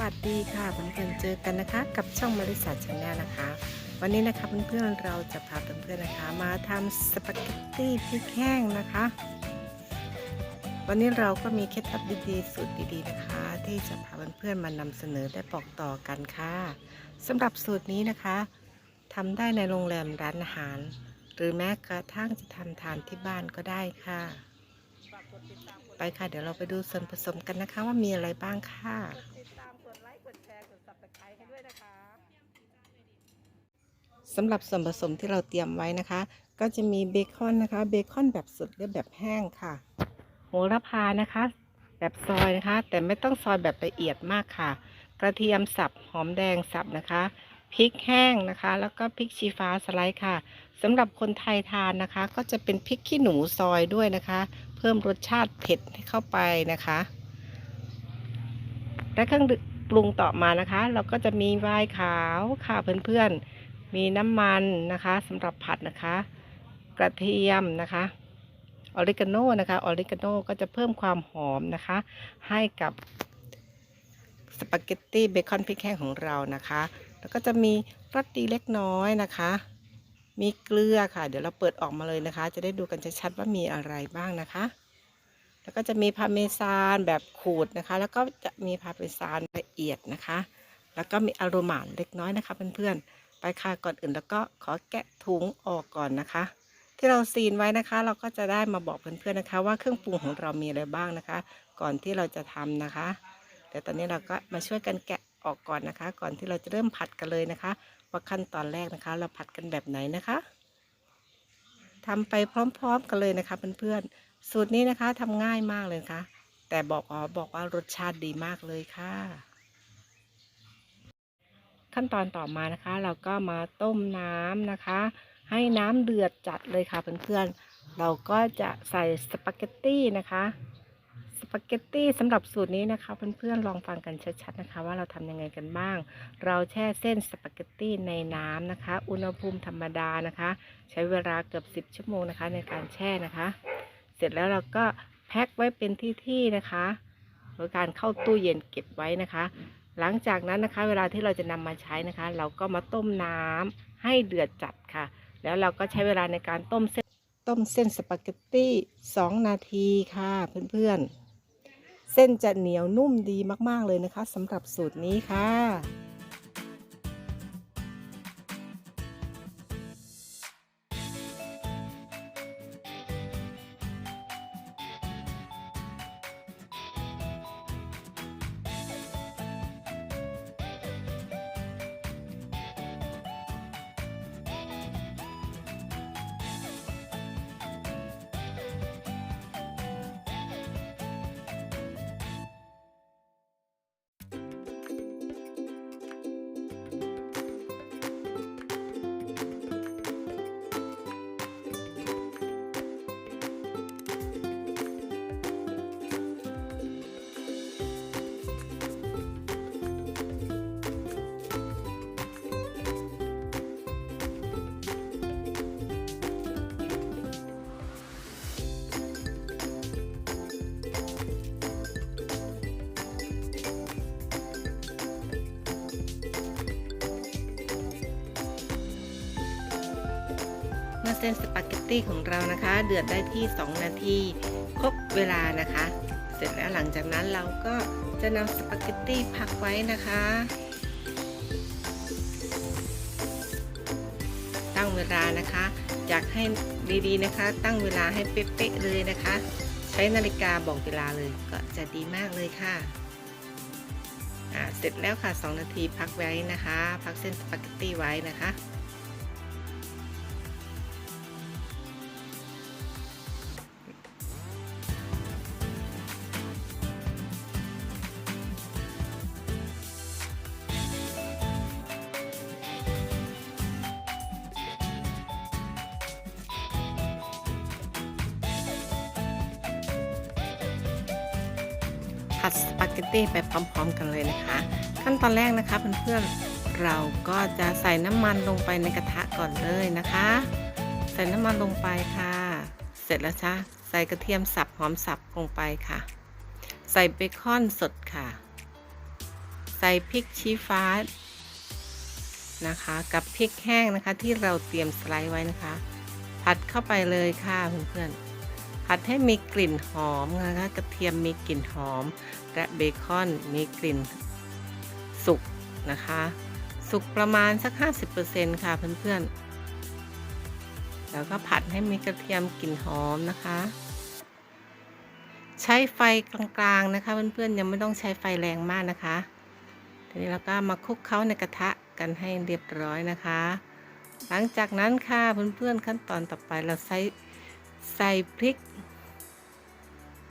วัสดีค่ะเพื่อนๆเจอกันนะคะ กับช่องมาริสาชาแนลนะคะ วันนี้นะคะเพื่อนๆเราจะพาเพื่อนๆนะคะ มาทำสปาเกตตี้พริกแห้งนะคะ วันนี้เราก็มีเคล็ดลับดีๆสูตรดีๆนะคะ ที่จะพาเพื่อนๆมานำเสนอและบอกต่อกันค่ะสำหรับสูตรนี้นะคะทำได้ในโรงแรมร้านอาหาร หรือแม้กระทั่งจะทำทานที่บ้านก็ได้ค่ะ ไปค่ะเดี๋ยวเราไปดูส่วนผสมกันนะคะว่ามีอะไรบ้างค่ะ ติดตามกดไลค์ กดแชร์ กด subscribe ให้ด้วยนะคะ สำหรับส่วนผสมที่เราเตรียมไว้นะคะ ก็จะมีเบคอนนะคะเบคอนแบบสดหรือแบบแห้งค่ะ โหระพานะคะ แบบซอยนะคะ แต่ไม่ต้องซอยแบบละเอียดมากค่ะ กระเทียมสับหอมแดงสับนะคะพริกแห้งนะคะ แล้วก็พริกชี้ฟ้าสไลด์ค่ะสำหรับคนไทยทานนะคะ ก็จะเป็นพริกขี้หนูซอยด้วยนะคะ เพิ่มรสชาติเผ็ดให้เข้าไปนะคะ และเครื่องปรุงต่อมานะคะ เราก็จะมีไวน์ขาวค่ะเพื่อนๆ มีน้ำมันนะคะสำหรับผัดนะคะ กระเทียมนะคะออริกาโนนะคะออริกาโนก็จะเพิ่มความหอมนะคะ ให้กับสปาเกตตี้เบคอนพริกแห้งของเรานะคะ แล้วก็จะมีรสดีเล็กน้อยนะคะ มีเกลือค่ะ เดี๋ยวเราเปิดออกมาเลยนะคะ จะได้ดูกันชัดๆว่ามีอะไรบ้างนะคะ แล้วก็จะมีพาเมซานแบบขูดนะคะ แล้วก็จะมีพาเมซานละเอียดนะคะ แล้วก็มีอโรมาเล็กน้อยนะคะเพื่อนๆ ไปค่ะก่อนอื่นแล้วก็ขอแกะถุงออกก่อนนะคะ ที่เราซีนไว้นะคะ เราก็จะได้มาบอกเพื่อนๆนะคะ ว่าเครื่องปรุงของเรามีอะไรบ้างนะคะ ก่อนที่เราจะทำนะคะเดี๋ยวตอนนี้เราก็มาช่วยกันแกะออกก่อนนะคะ ก่อนที่เราจะเริ่มผัดกันเลยนะคะว่าขั้นตอนแรกนะคะ เราผัดกันแบบไหนนะคะทำไปพร้อมๆกันเลยนะคะเพื่อนๆสูตรนี้นะคะทำง่ายมากเลยนะคะแต่บอกอ๋อบอกว่ารสชาติดีมากเลยค่ะ ขั้นตอนต่อมานะคะ เราก็มาต้มน้ำนะคะ ให้น้ำเดือดจัดเลยค่ะเพื่อนๆเราก็จะใส่สปาเกตตี้นะคะสปาเกตตี้สำหรับสูตรนี้นะคะเพื่อนๆลองฟังกันชัดๆนะคะ ว่าเราทำยังไงกันบ้าง เราแช่เส้นสปาเกตตี้ในน้ำนะคะ อุณหภูมิธรรมดานะคะ ใช้เวลาเกือบ 10 ชั่วโมงนะคะ ในการแช่นะคะ เสร็จแล้วเราก็แพ็คไว้เป็นที่ๆนะคะโดยการเข้าตู้เย็นเก็บไว้นะคะ หลังจากนั้นนะคะ เวลาที่เราจะนำมาใช้นะคะ เราก็มาต้มน้ำให้เดือดจัดค่ะ แล้วเราก็ใช้เวลาในการต้มเส้นต้มเส้นสปาเกตตี้2นาทีค่ะเพื่อนๆเส้นจะเหนียวนุ่มดีมากๆเลยนะคะสำหรับสูตรนี้ค่ะ ส้นสปาเกตตี้ของเรานะคะ เดือดได้ที่ 2 นาทีครบเวลานะคะ เสร็จแล้วหลังจากนั้นเราก็จะนำสปาเกตตี้พักไว้นะคะตั้งเวลานะคะอยากให้ดีๆนะคะ ตั้งเวลาให้เป๊ะๆเลยนะคะ ใช้นาฬิกาบอกเวลาเลยก็จะดีมากเลยค่ะอ่าเสร็จแล้วค่ะ 2 นาทีพักไว้นะคะ พักเส้นสปาเกตตี้ไว้นะคะ ผัดสปาเกตตี้ไปพร้อมๆกันเลยนะคะ ขั้นตอนแรกนะคะเพื่อนๆเราก็จะใส่น้ำมันลงไปในกระทะก่อนเลยนะคะ ใส่น้ำมันลงไปค่ะ เสร็จแล้วจ้ะใส่กระเทียมสับหอมสับลงไปค่ะ ใส่เบคอนสดค่ะ ใส่พริกชี้ฟ้านะคะกับพริกแห้งนะคะที่เราเตรียมสไลด์ไว้นะคะ ผัดเข้าไปเลยค่ะเพื่อนๆ ผัดให้มีกลิ่นหอมนะคะกระเทียมมีกลิ่นหอม และเบคอนมีกลิ่นสุกนะคะ สุกประมาณสัก 50%ค่ะเพื่อนๆ แล้วก็ผัดให้มีกระเทียมกลิ่นหอมนะคะ ใช้ไฟกลางๆนะคะ เพื่อนๆยังไม่ต้องใช้ไฟแรงมากนะคะทีนี้เราก็มาคลุกเคล้าในกระทะกันให้เรียบร้อยนะคะ หลังจากนั้นค่ะเพื่อนๆขั้นตอนต่อไปเราใส่ ใส่พริก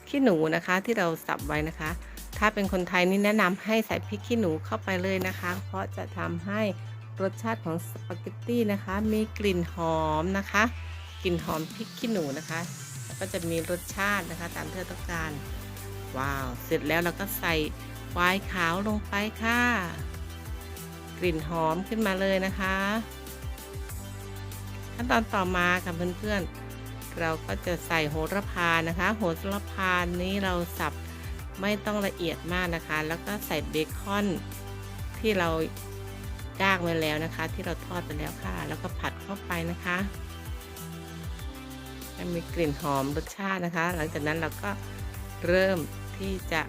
ขี้หนูนะคะที่เราสับไว้นะคะ ถ้าเป็นคนไทยนี่แนะนำให้ใส่พริกขี้หนูเข้าไปเลยนะคะ เพราะจะทำให้รสชาติของสปาเกตตี้นะคะ มีกลิ่นหอมนะคะ กลิ่นหอมพริกขี้หนูนะคะแล้วก็จะมีรสชาตินะคะตามที่เราต้องการ ว้าว เสร็จแล้วเราก็ใส่วน์ขาวลงไปค่ะ กลิ่นหอมขึ้นมาเลยนะคะ ขั้นตอนต่อมาค่ะเพื่อนๆ เราก็จะใส่โหระพานะคะ โหระพานี้เราสับไม่ต้องละเอียดมากนะคะ แล้วก็ใส่เบคอนที่เราย่างไว้แล้วนะคะ ที่เราทอดไปแล้วค่ะ แล้วก็ผัดเข้าไปนะคะให้มีกลิ่นหอมรสชาตินะคะ หลังจากนั้นเราก็เริ่มที่จะ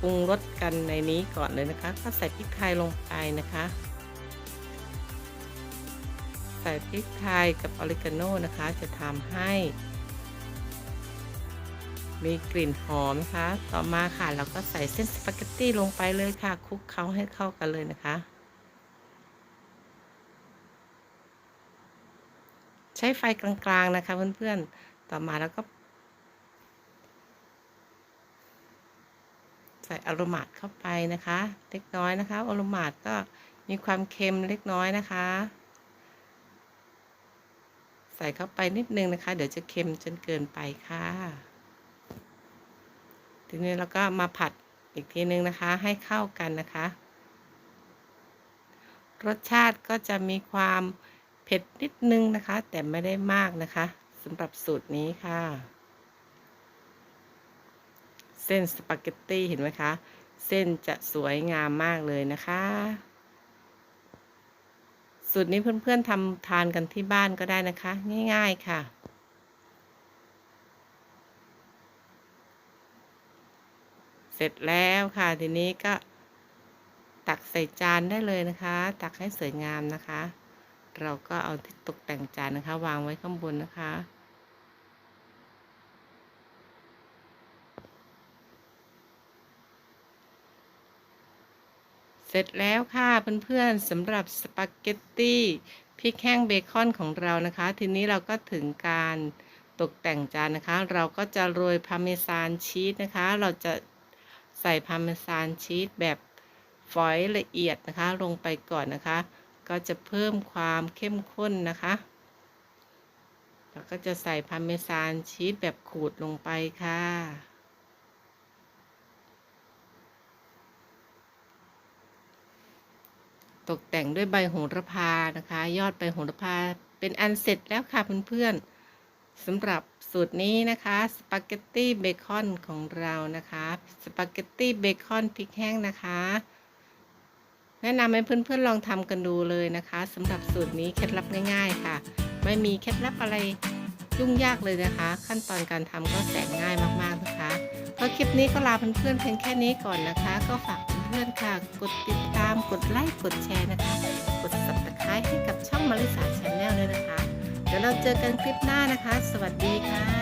ปรุงรสกันในนี้ก่อนเลยนะคะ ก็ใส่พริกไทยลงไปนะคะ ใส่พริกไทยกับออริกาโนนะคะ จะทำให้ มีกลิ่นหอมนะคะ ต่อมาค่ะเราก็ใส่เส้นสปาเกตตี้ลงไปเลยค่ะคลุกเคล้าให้เข้ากันเลยนะคะ ใช้ไฟกลางๆนะคะเพื่อนๆ ต่อมาแล้วก็ใส่อโรมาตเข้าไปนะคะ เล็กน้อยนะคะอโรมาตก็มีความเค็มเล็กน้อยนะคะ ส่เข้าไปนิดนึงนะคะ เดี๋ยวจะเค็มจนเกินไปค่ะ ทีนี้เราก็มาผัดอีกทีนึงนะคะ ให้เข้ากันนะคะ รสชาติก็จะมีความเผ็ดนิดนึงนะคะ แต่ไม่ได้มากนะคะสำหรับสูตรนี้ค่ะ เส้นสปาเกตตี้เห็นไหมคะ เส้นจะสวยงามมากเลยนะคะ สูตรนี้เพื่อนๆทำทานกันที่บ้านก็ได้นะคะ ง่ายๆค่ะ เสร็จแล้วค่ะ ทีนี้ก็ตักใส่จานได้เลยนะคะ ตักให้สวยงามนะคะ เราก็เอาที่ตกแต่งจานนะคะ วางไว้ข้างบนนะคะ เสร็จแล้วค่ะเพื่อนๆสำหรับสปาเกตตี้พริกแห้งเบคอนของเรานะคะ ทีนี้เราก็ถึงการตกแต่งจานนะคะ เราก็จะโรยพาร์เมซานชีสนะคะ เราจะใส่พาร์เมซานชีสแบบฝอยละเอียดนะคะ ลงไปก่อนนะคะ ก็จะเพิ่มความเข้มข้นนะคะแล้วก็จะใส่พาร์เมซานชีสแบบขูดลงไปค่ะ ตกแต่งด้วยใบโหระพานะคะ ยอดใบโหระพาเป็นอันเสร็จแล้วค่ะเพื่อนๆสำหรับสูตรนี้นะคะสปาเกตตี้เบคอนของเรานะคะสปาเกตตี้เบคอนพริกแห้งนะคะ แนะนำให้เพื่อนๆลองทำกันดูเลยนะคะสำหรับสูตรนี้เคล็ดลับง่าย ๆ ค่ะ ไม่มีเคล็ดลับอะไรยุ่งยากเลยนะคะ ขั้นตอนการทำก็แสนง่ายมากๆนะคะก็คลิปนี้ก็ลาเพื่อนๆเพียงแค่นี้ก่อนนะคะ ก็ฝาก เพื่อนๆค่ะ กดติดตามกดไลค์กดแชร์นะคะ กดสับตะไคร้ให้กับช่องมาริสาชาแนลด้วยนะคะ เดี๋ยวเราเจอกันคลิปหน้านะคะ สวัสดีค่ะ